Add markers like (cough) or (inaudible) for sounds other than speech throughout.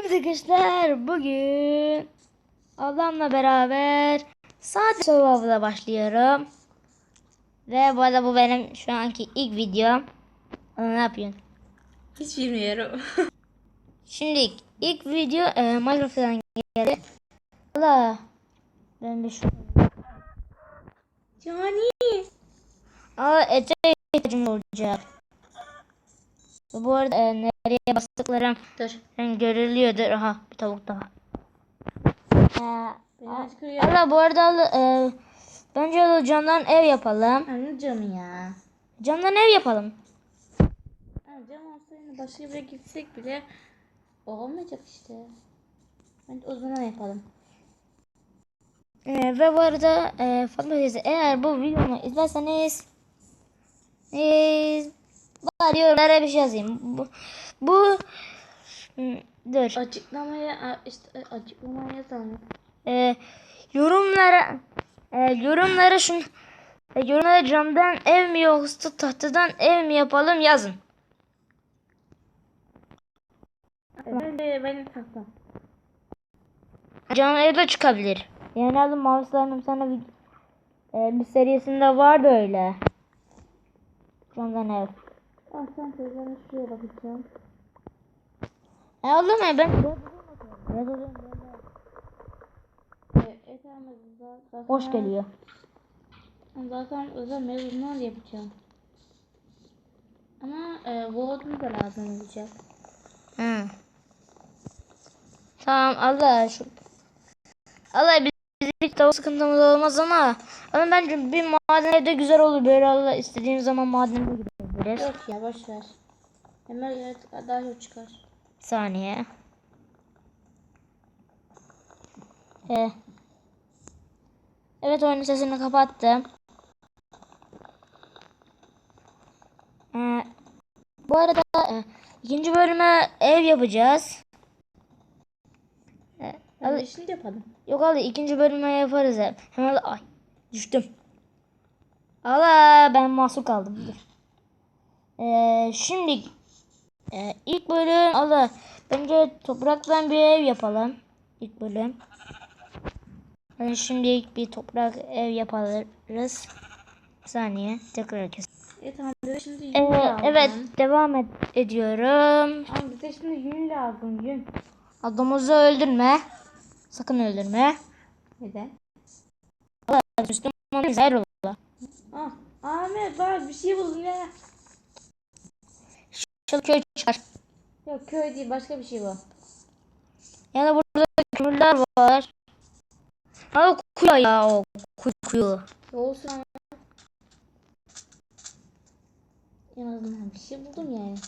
Evet arkadaşlar bugün ablamla beraber sadece survival'a başlıyorum. Ve bu arada bu benim şu anki ilk videom. Ana ne yapıyorsun? Hiç bilmiyorum. (laughs) Şimdi ilk video e, Minecraft'tan geldi. Allah ben bir şu Yani. Aa ete ihtiyacım olacak. Bu arada e, nereye bastıklarım Dur. yani görülüyordur. Aha bir tavuk daha. Ee. Allah bu arada Allah, e, bence Allah camdan ev yapalım. Anne camı ya. Camdan ev yapalım. Ha, cam olsa yine başka bir yere gitsek bile olmayacak işte. Hadi o zaman yapalım. E, ve bu arada e, Fatma teyze eğer bu videomu izlerseniz e, bari yorumlara bir şey yazayım. Bu, bu dur. Açıklamaya işte açıklamaya yazalım. E, yorumlara e, yorumlara şun e, yorumlara camdan ev mi yoksa tahtadan ev mi yapalım yazın. Ben de benim tahtam. Cam evde çıkabilir. Yani adım mouse'larım sana bir, e, bir serisinde vardı öyle. Camdan ev. Ah sen ben şuraya bakacağım. E oğlum e, ben hoş geliyor. Zaten özel mezunlar yapacağım. Ama e, Word'un da lazım olacak. Hı. Tamam Allah şu. Allah bizlik tavuk sıkıntımız olmaz ama ama bence bir maden evde güzel olur böyle Allah istediğim zaman madene gidebiliriz. Yok ya boş ver. Hemen evet, daha çok çıkar. Saniye. Ee, evet oyunun sesini kapattım. Ee, bu arada e, ikinci bölüme ev yapacağız. Ee, Hadi şimdi yapalım. Yok abi ikinci bölüme yaparız hep. Hemen ay düştüm. Allah ben mahsur kaldım. Ee, şimdi e, ilk bölüm Allah bence topraktan bir ev yapalım. İlk bölüm. Yani şimdi ilk bir toprak ev yaparız. Bir saniye tekrar kes. E tamam bize şimdi yün Ee, lazım. evet devam et ediyorum. Ama bize şimdi yün lazım yün. Adamımızı öldürme. Sakın öldürme. Neden? Müslüman hayrola. Ah Ahmet bak bir şey buldum ya. Şu köy çıkar. Yok köy değil başka bir şey bu. Yani burada kömürler var. Ama kuyu ya o kuyu kuyu. Olsun ama. En azından bir şey buldum yani.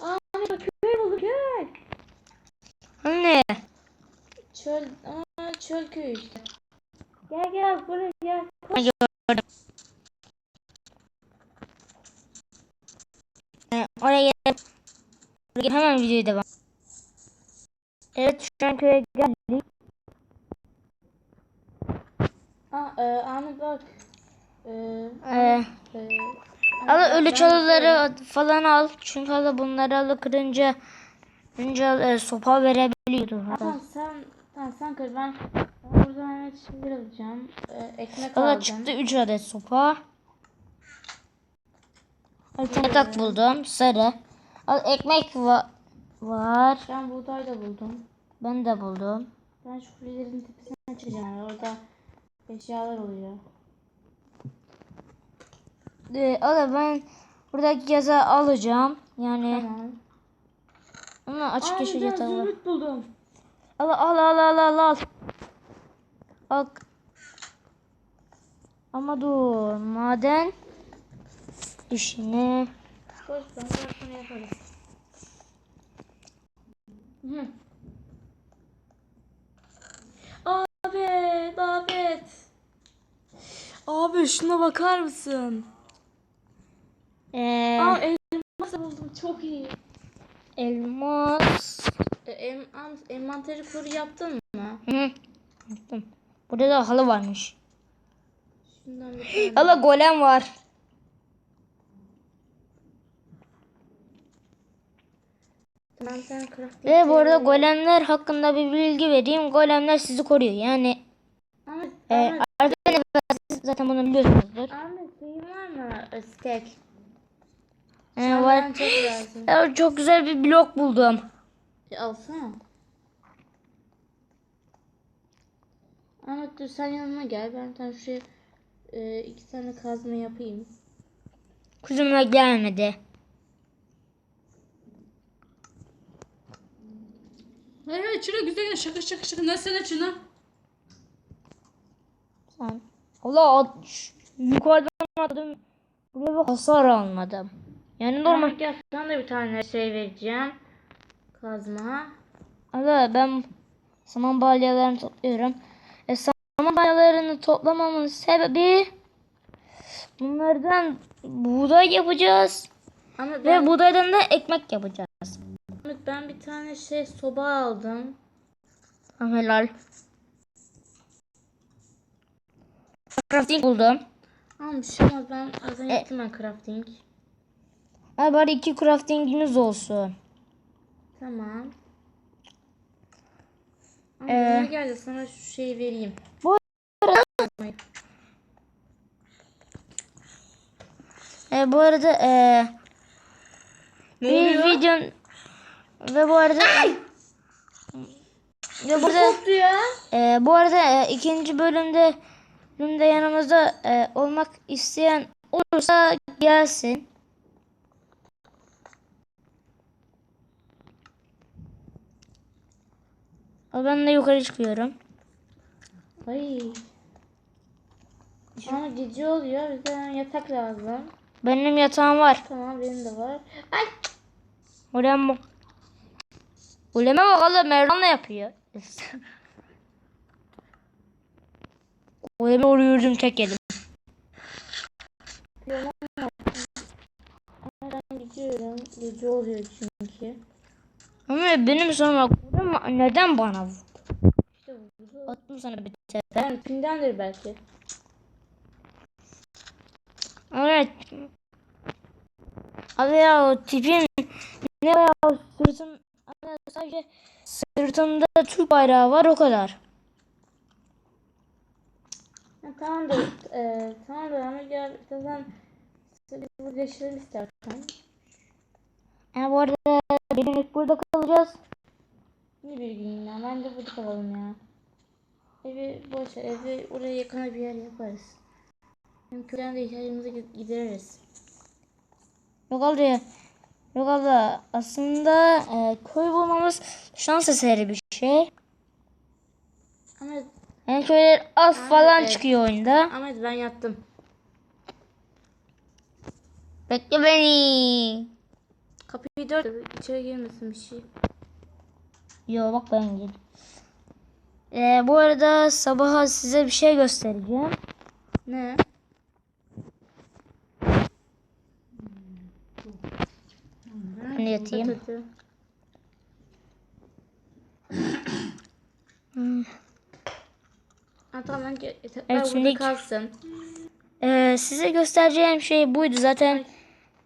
Aa köy buldum köy. Anne. Çöl ama çöl köyü işte. Gel gel buraya gel. Gördüm. Oraya gel. Oraya hemen videoya devam. Evet şu an köye geldik. Aa e, Ahmet bak. E, Ee, e, al ölü çalıları falan al. Çünkü hala bunları alı kırınca kırınca e, sopa verebiliyordu. Tamam sen tamam sen kır ben, ben buradan Ahmet şimdi alacağım. E, ekmek Hala aldım. çıktı 3 adet sopa. Bir tane tak buldum. Sarı. Al ekmek va- var. Ben buğday da buldum. Ben de buldum. Ben şu kulelerin tepesine çıkacağım. Yani orada eşyalar oluyor. Ee, ala ben buradaki yaza alacağım. Yani Tamam. ama açık yeşil yatağı var. buldum. Al al al al al al. Al. Ama dur maden işini Koş ben sonra yaparım. Hı. Abi şuna bakar mısın? ee, Aa elmas buldum çok iyi. elmas E, em, envanteri koru yaptın mı? Hı. Yaptım. Burada da halı varmış. Allah golem var. Tamam sen crafting Ve bu arada golemler hakkında bir bilgi vereyim. Golemler sizi koruyor. Yani Ahmet, e, Ahmet, siz zaten bunu biliyorsunuzdur. Ahmet şeyin var mı? E, Stack. E, Bana var. çok çok güzel bir blok buldum. E, alsana. Ahmet dur sen yanıma gel. Ben tam şuraya e, iki tane kazma yapayım. Kuzumla gelmedi. Hey hey Çınar güzel şaka şaka şaka. Nasılsın Çınar? Sen. Allah at- yukarıdan atladım. Buraya bir hasar almadım. Yani normal. Gel sana da bir tane şey vereceğim. Kazma. Allah ben saman balyalarını topluyorum. E, saman balyalarını toplamamın sebebi bunlardan buğday yapacağız. Ahmet Ve buğdaydan da ekmek yapacağız. Ben bir tane şey soba aldım. Ha, Helal. Crafting buldum. Ama bir şey ben zaten E- yaptım ben crafting. Ha, bari iki craftingimiz olsun. Tamam. Ama Ee, gel de sana şu şeyi vereyim. E, bu arada e, Ne bir oluyor? videom ve bu arada ve burada ya. e, bu arada e, ikinci bölümde bölümde yanımızda e, olmak isteyen olursa gelsin. O ben de yukarı çıkıyorum. Ay. Ama gece oluyor. Bize yatak lazım. Benim yatağım var. Tamam benim de var. Ay. Ulem bu. Uleme bakalım Merdan ne yapıyor? Uleme oruyordum tek yedim. Ben gidiyorum. Gece oluyor çünkü. Ama benim sonra neden bana vurdu? İşte vurdu. Attım sana bir tepe. Ben pindendir belki. Evet. Abi ya o tipin ne ya o sırtın sadece sırtında Türk bayrağı var o kadar. Ha, tamam da e, tamam da ama gel istersen biz yaşayalım istersen. Yani bu arada bir günlük burada kalacağız. Ne bir gün ya. Ben de burada kalalım ya. Evi boş ver. Evi oraya yakına bir yer yaparız. Hem köyden de ihtiyacımızı gi- gideririz. Yok abla. Yok abla. Aslında e, köy bulmamız şans eseri bir şey. Ama Yani köyler az falan evet. çıkıyor oyunda. Ahmet ben yattım. Bekle beni. Kapıyı dört içeri girmesin bir şey. Yo bak ben geldim. E, bu arada sabaha size bir şey göstereceğim. Ne? Ben de yatayım. Ha, tamam Evet, şimdi- kalsın. E, size göstereceğim şey buydu. Zaten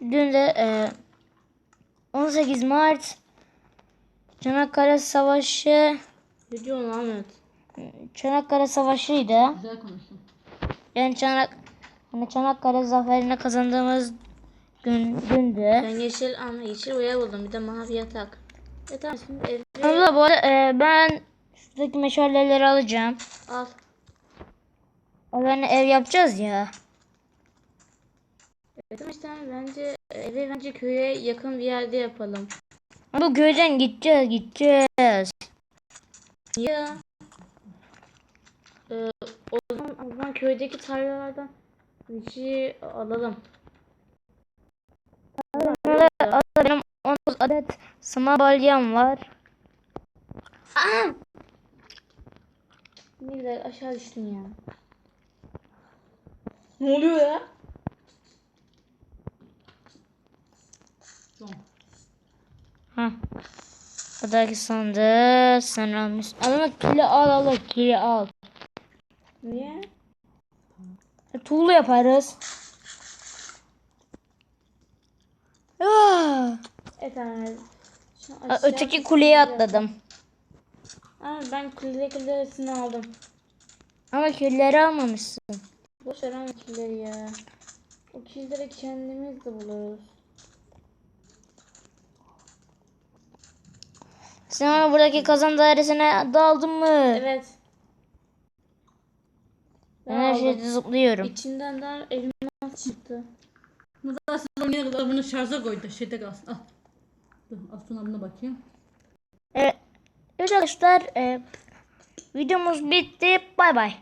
dün de e, 18 Mart Çanakkale Savaşı Ne diyorsun Ahmet? Çanakkale Savaşı'ydı. Güzel konuştun. Yani Çanak hani Çanakkale zaferini kazandığımız gündü. Ben yeşil ama yeşil boya buldum. Bir de mavi yatak. E tamam şimdi evi Abla bu arada, e, ben şuradaki meşaleleri alacağım. al. Yani ev yapacağız ya. Evet işte bence evi bence köye yakın bir yerde yapalım. Bu köyden gideceğiz gideceğiz. Ya. Ee, o zaman, o zaman köydeki tarlalardan bir şey alalım. Abla, Benim 19 adet sama balyam var. Ne güzel aşağı düştüm ya. Ne oluyor ya? Heh. Buradaki sandığı sen almışsın. Ama kili al al kili al. Niye? E, Tuğlu yaparız. Aşağı Öteki kuleye atladım. Aa, ben kuledekilerin hepsini aldım. Ama külleri almamışsın. Boş ver ama killeri ya. O killeri kendimiz de buluruz. Sen ama buradaki kazan dairesine daldın mı? Evet. Ben her aldım. şeyde zıplıyorum. İçinden de elmas çıktı. Oynayana kadar bunu şarja koy da şeyde kalsın. Al. Dur Asuna buna bakayım. Evet. Evet arkadaşlar e, videomuz bitti. Bay bay.